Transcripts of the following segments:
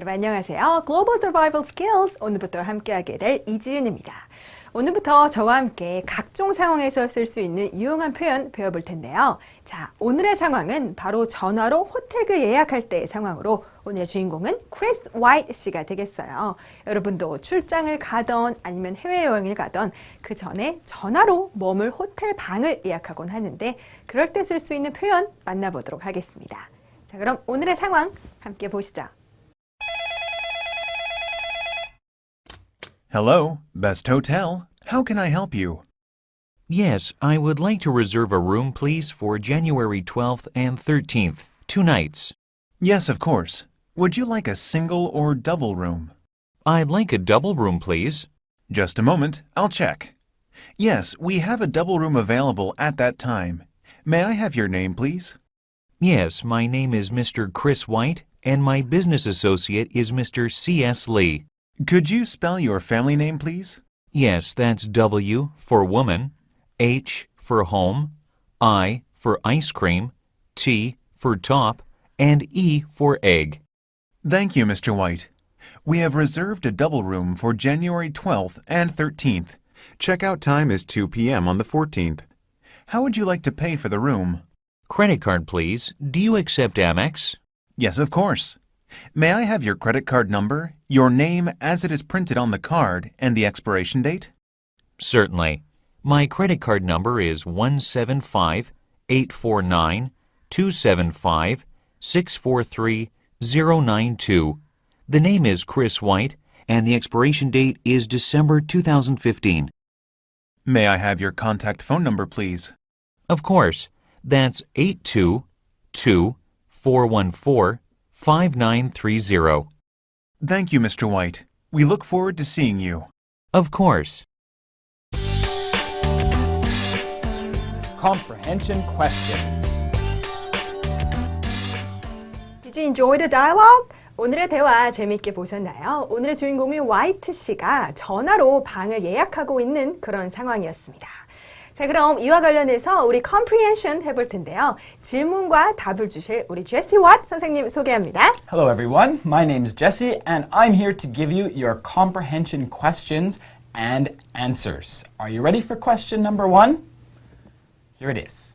여러분 안녕하세요. Global Survival Skills 오늘부터 함께하게 될 이지윤입니다. 오늘부터 저와 함께 각종 상황에서 쓸 수 있는 유용한 표현 배워볼 텐데요. 자, 오늘의 상황은 바로 전화로 호텔을 예약할 때의 상황으로 오늘의 주인공은 크리스 화이트 씨가 되겠어요. 여러분도 출장을 가던 아니면 해외여행을 가던 그 전에 전화로 머물 호텔 방을 예약하곤 하는데 그럴 때 쓸 수 있는 표현 만나보도록 하겠습니다. 자, 그럼 오늘의 상황 함께 보시죠. Hello, Best Hotel. How can I help you? Yes, I would like to reserve a room, please, for January 12th and 13th, two nights. Yes, of course. Would you like a single or double room? I'd like a double room, please. Just a moment, I'll check. Yes, we have a double room available at that time. May I have your name, please? Yes, my name is Mr. Chris White, and my business associate is Mr. C.S. Lee. Could you spell your family name, please? Yes, that's W for woman, H for home, I for ice cream, T for top, and E for egg. Thank you, Mr. White. We have reserved a double room for January 12th and 13th. Checkout time is 2 p.m. on the 14th. How would you like to pay for the room? Credit card, please. Do you accept Amex? Yes, of course. May I have your credit card number, your name as it is printed on the card, and the expiration date? Certainly. My credit card number is 175 849 275 643 092. The name is Chris White, and the expiration date is December 2015. May I have your contact phone number, please? Of course, that's 822 414 5930. Thank you, Mr. White. We look forward to seeing you. Of course. Comprehension questions. Did you enjoy the dialogue? 오늘의 대화 재밌게 보셨나요? 오늘의 주인공인 화이트 씨가 전화로 방을 예약하고 있는 그런 상황이었습니다. 자, 그럼 이와 관련해서 우리 comprehension 해볼 텐데요. 질문과 답을 주실 우리 제시 왓 선생님 소개합니다. Hello, everyone. My name is Jesse, and I'm here to give you your comprehension questions and answers. Are you ready for question number one? Here it is.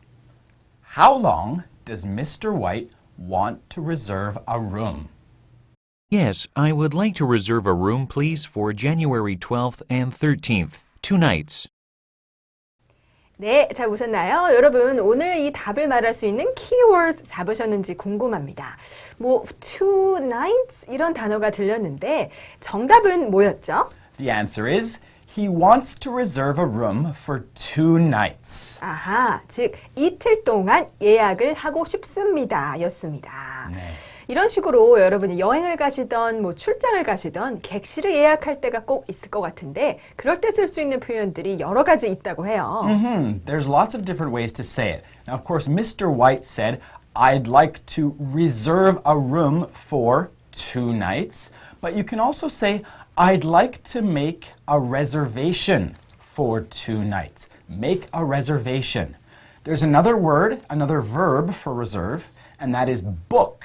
How long does Mr. White want to reserve a room? Yes, I would like to reserve a room, please, for January 12th and 13th, two nights. 네, 잘 보셨나요? 여러분, 오늘 이 답을 말할 수 있는 keywords 잡으셨는지 궁금합니다. 뭐, two nights? 이런 단어가 들렸는데, 정답은 뭐였죠? The answer is he wants to reserve a room for two nights. 아하, 즉, 이틀 동안 예약을 하고 싶습니다. 였습니다. 이런 식으로 여러분이 여행을 가시던 뭐 출장을 가시던 객실을 예약할 때가 꼭 있을 것 같은데 그럴 때 쓸 수 있는 표현들이 여러 가지 있다고 해요. Hmm, there's lots of different ways to say it. Now, of course, Mr. White said, I'd like to reserve a room for two nights. But you can also say, I'd like to make a reservation for two nights. Make a reservation. There's another word, another verb for reserve, and that is book.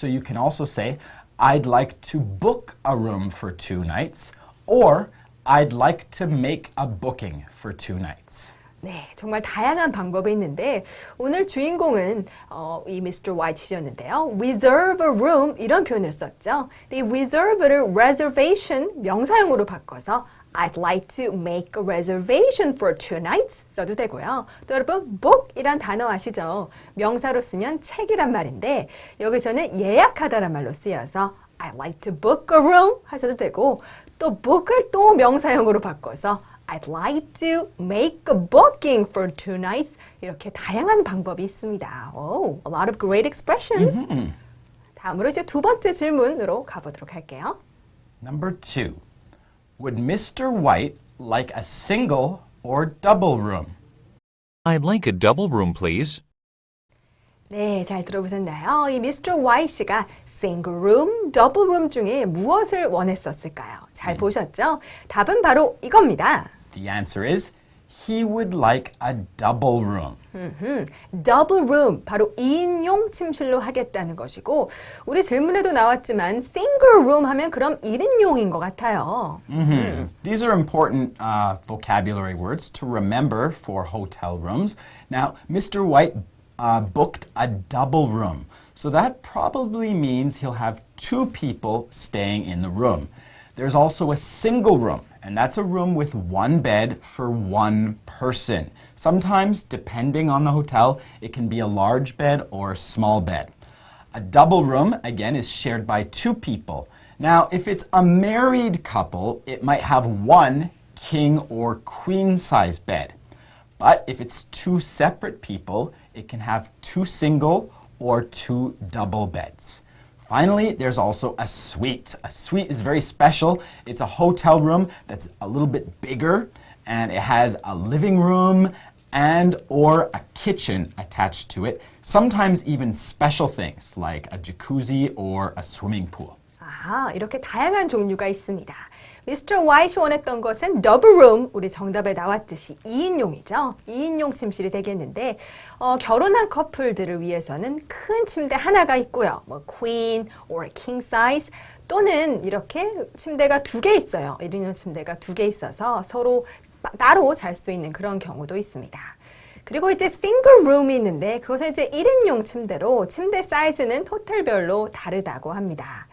So you can also say, I'd like to book a room for two nights, or I'd like to make a booking for two nights. 네, 정말 다양한 방법이 있는데 오늘 주인공은 어, 이 Mr. White이었는데요. reserve a room 이런 표현을 썼죠. 이 reserve를 reservation 명사용으로 바꿔서 I'd like to make a reservation for two nights 써도 되고요. 또 여러분 book이란 단어 아시죠? 명사로 쓰면 책이란 말인데 여기서는 예약하다란 말로 쓰여서 I'd like to book a room 하셔도 되고 또 book을 또 명사형으로 바꿔서 I'd like to make a booking for two nights 이렇게 다양한 방법이 있습니다. Oh, a lot of great expressions. 다음으로 이제 두 번째 질문으로 가보도록 할게요. Number two, would Mr. White like a single or double room? I'd like a double room, please. 네, 잘 들어보셨나요? 이 Mr. Y 씨가 single room, double room 중에 무엇을 원했었을까요? 잘 보셨죠? 답은 바로 이겁니다. The answer is he would like a double room. 음, double room 바로 2인용 침실로 하겠다는 것이고 우리 질문에도 나왔지만 single room 하면 그럼 1인용인 것 같아요. These are important uh, vocabulary words to remember for hotel rooms. Now, Mr. White uh, booked a double room. So that probably means he'll have two people staying in the room. There's also a single room, and that's a room with one bed for one person. Sometimes, depending on the hotel, it can be a large bed or a small bed. A double room, again, is shared by two people. Now, if it's a married couple, it might have one king or queen size bed. But if it's two separate people, it can have two single or two double beds. Finally, there's also a suite. A suite is very special. It's a hotel room that's a little bit bigger and it has a living room and or a kitchen attached to it. Sometimes even special things like a jacuzzi or a swimming pool. 아하, 이렇게 다양한 종류가 있습니다. 미스터 화이트 원했던 것은 더블 룸, 우리 정답에 나왔듯이 2인용이죠. 2인용 침실이 되겠는데 어, 결혼한 커플들을 위해서는 큰 침대 하나가 있고요. 뭐 queen or king size 또는 이렇게 침대가 두 개 있어요. 1인용 침대가 두 개 있어서 서로 빠- 따로 잘 수 있는 그런 경우도 있습니다. 그리고 이제 싱글 룸이 있는데 그것은 이제 1인용 침대로 침대 사이즈는 호텔별로 다르다고 합니다.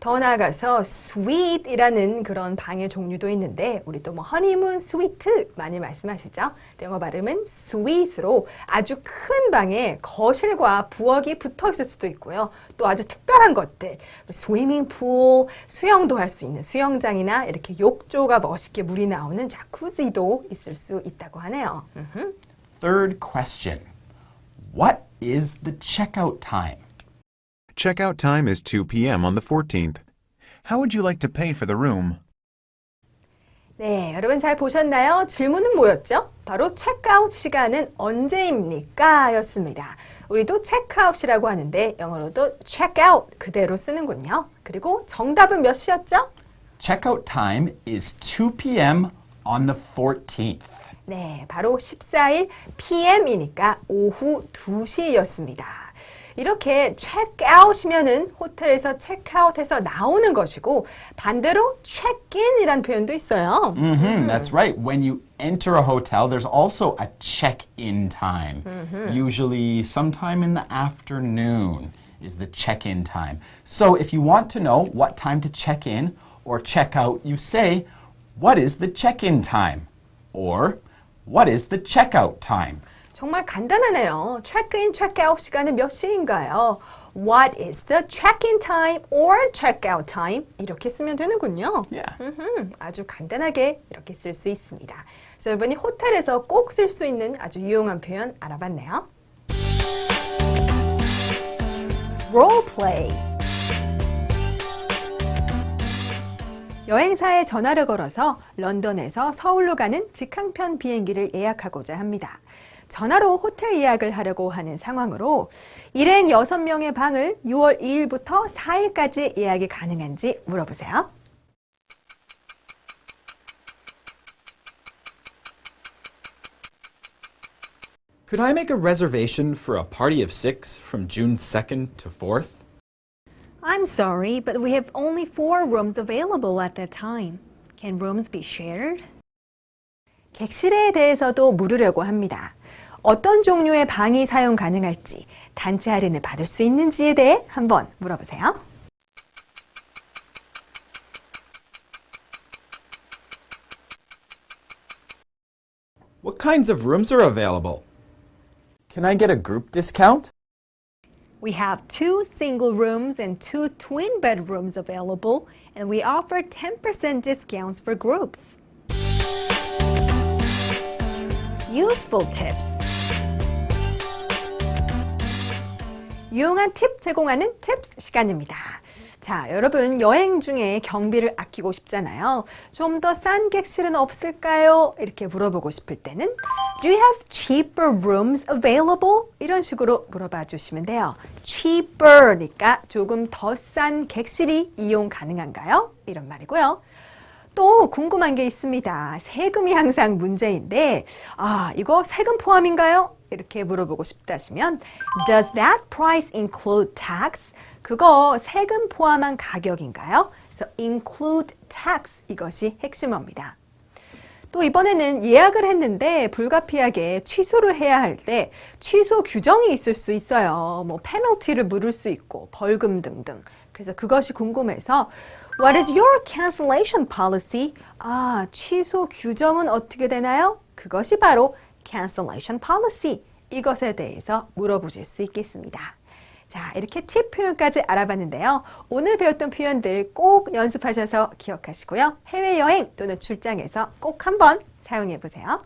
더 나아가서 스윗이라는 그런 방의 종류도 있는데 우리 또 뭐 허니문 스위트 많이 말씀하시죠? 영어 발음은 스윗으로 아주 큰 방에 거실과 부엌이 붙어 있을 수도 있고요. 또 아주 특별한 것들, 스위밍 풀, 수영도 할 수 있는 수영장이나 이렇게 욕조가 멋있게 물이 나오는 자쿠지도 있을 수 있다고 하네요. Third question What is the checkout time? Checkout time is 2 p.m. on the 14th. How would you like to pay for the room? 네, 여러분 잘 보셨나요? 질문은 뭐였죠? 바로 체크아웃 시간은 언제입니까? 였습니다. 우리도 체크아웃이라고 하는데 영어로도 checkout 그대로 쓰는군요. 그리고 정답은 몇 시였죠? Checkout time is 2 p.m. on the 14th. 네, 바로 14일 PM이니까 오후 2시였습니다. 이렇게 체크아웃이면은 호텔에서 체크아웃해서 나오는 것이고 반대로 체크인이란 표현도 있어요. hmm that's right. When you enter a hotel, there's also a check-in time. Usually sometime in the afternoon is the check-in time. So if you want to know what time to check in or check out, you say, "What is the check-in time?" or "What is the checkout time?" 정말 간단하네요. 체크인, 체크아웃 시간은 몇 시인가요? What is the check-in time or check-out time? 이렇게 쓰면 되는군요. Yeah. 음흠, 아주 간단하게 이렇게 쓸 수 있습니다. 그래서 여러분이 호텔에서 꼭 쓸 수 있는 아주 유용한 표현 알아봤네요. Role play. 여행사에 전화를 걸어서 런던에서 서울로 가는 직항편 비행기를 예약하고자 합니다. 전화로 호텔 예약을 하려고 하는 상황으로 일행 6명의 방을 6월 2일부터 4일까지 예약이 가능한지 물어보세요. Could I make a reservation for a party of six from June 2nd to 4th? I'm sorry, but we have only four rooms available at that time. Can rooms be shared? 객실에 대해서도 물으려고 합니다. 어떤 종류의 방이 사용 가능할지, 단체 할인을 받을 수 있는지에 대해 한번 물어보세요. What kinds of rooms are available? Can I get a group discount? We have two single rooms and two twin bedrooms available, and we offer 10% discounts for groups. Useful tips. 유용한 팁 제공하는 팁스 시간입니다. 자, 여러분 여행 중에 경비를 아끼고 싶잖아요. 좀 더 싼 객실은 없을까요? 이렇게 물어보고 싶을 때는 Do you have cheaper rooms available? 이런 식으로 물어봐 주시면 돼요. cheaper니까 조금 더 싼 객실이 이용 가능한가요? 이런 말이고요. 또 궁금한 게 있습니다. 세금이 항상 문제인데, 아, 이거 세금 포함인가요? 이렇게 물어보고 싶다 하시면, Does that price include tax? 그거 세금 포함한 가격인가요? 그래서 include tax 이것이 핵심어입니다. 또 이번에는 예약을 했는데 불가피하게 취소를 해야 할 때 취소 규정이 있을 수 있어요. 뭐 페널티를 물을 수 있고 벌금 등등. 그래서 그것이 궁금해서 What is your cancellation policy? 아, 취소 규정은 어떻게 되나요? 그것이 바로 cancellation policy. 이것에 대해서 물어보실 수 있겠습니다. 자, 이렇게 팁 표현까지 알아봤는데요. 오늘 배웠던 표현들 꼭 연습하셔서 기억하시고요. 해외여행 또는 출장에서 꼭 한번 사용해 보세요.